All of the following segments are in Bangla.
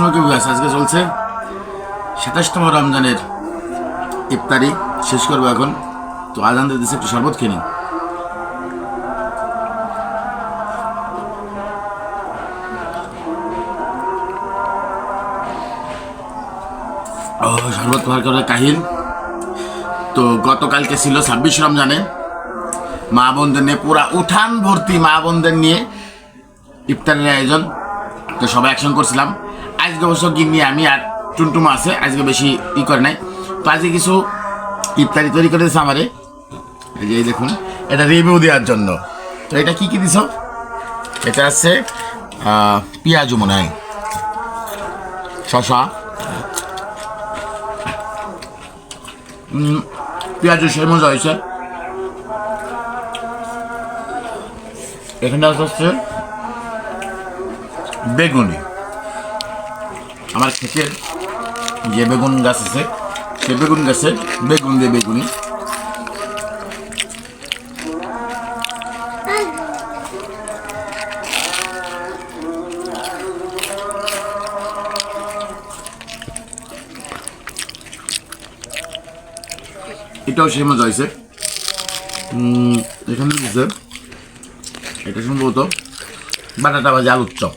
আজকে চলছে সাতাশতম রমজানের ইফতারি, শেষ করব এখন। তো একটু শরবত খেয়ে নিই। ও, শরবত করে কাহিল। তো গতকালকে ছিল ছাব্বিশ রমজানে। মা বোনদের নিয়ে পুরা উঠান ভর্তি মা বোনদের নিয়ে ইফতারের আয়োজন। তো সবাই একসঙ্গে করছিলাম। আজকে অবশ্য গিন্নি আমি আর টুনটুমা আছে, আজকে বেশি ই করে নাই। তো আজকে কিছু ইফতারি তৈরি করে দিয়েছে আমারে। এই দেখুন, এটা রিভিউ দেওয়ার জন্য। তো এটা কি কি দিছ? এটা আছে পেঁয়াজু মনে হয়। শশা পেঁয়াজু সেই মজা হয়েছে। এখানে হচ্ছে বেগুনি। আমার ক্ষেতের যে বেগুন গাছ আছে, সে বেগুন গাছের বেগুন দিয়ে বেগুনি। এটাও সে মজা হয়েছে এখানে এটা সম্ভবত বাটাটা বাজে আলুর চপ।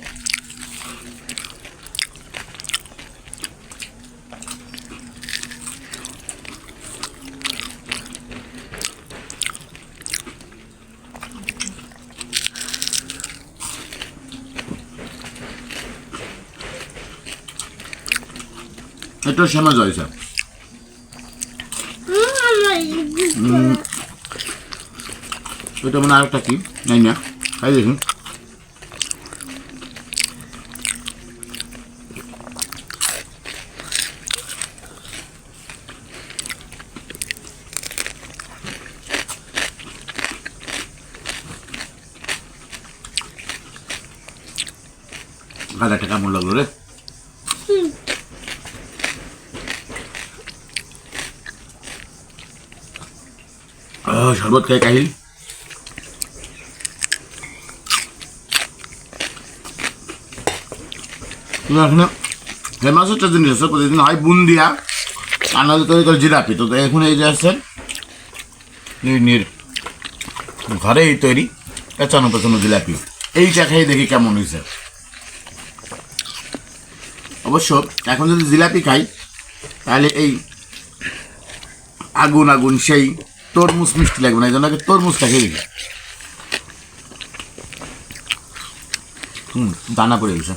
এটাও সে মজা হয়েছে এটা মানে আরেকটা কি? নাই না। তাই দেখুন গাদাটা কেমন লাগল রে? আহ, শরবত খাই কাহিল এখানে জিনিস আছে প্রতিদিন হয় বুন্দিয়া নাহলে তৈরি করে জিলাপি তো এখন এই যে আছে নির ঘরেই তৈরি পেঁচানো পেঁচানো জিলাপি এইটা খেয়ে দেখি কেমন হয়েছে অবশ্য এখন যদি জিলাপি খাই তাহলে এই আগুন আগুন সেই তরমুজ মিষ্টি লাগবে না এই জন্য আগে তরমুজটা খেয়ে দেখি। হুম, দানা পড়ে গেছে।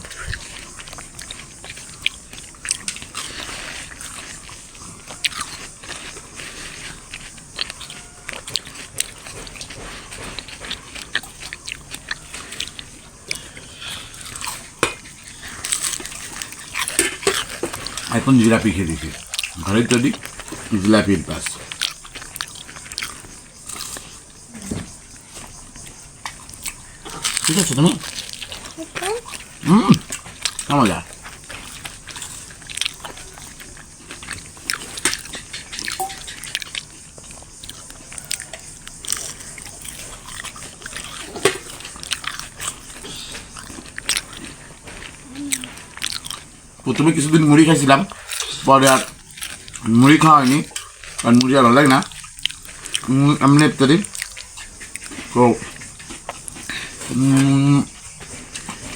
এখন জিলাপি খেয়ে দিছি ঘরের তৈরি জিলাপির পাস ঠিক আছে তুমি হুম মজা প্রথমে কিছুদিন মুড়ি খাইছিলাম পরে আর মুড়ি খাওয়া হয়নি কারণ মুড়ি আর ভালো লাগে না এমনি ইত্যাদি তো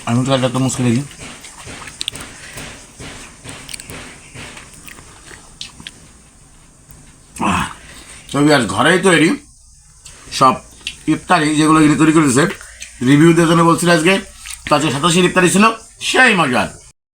আমি তো একটা মুশকিল দেখি। তবে আর ঘরেই তৈরি। সব ইফতারি যেগুলো তৈরি করেছে রিভিউ দেওয়ার জন্য বলছিল আজকে। তো আজকে সাতাশির ইফতারি ছিল, সেই মজার।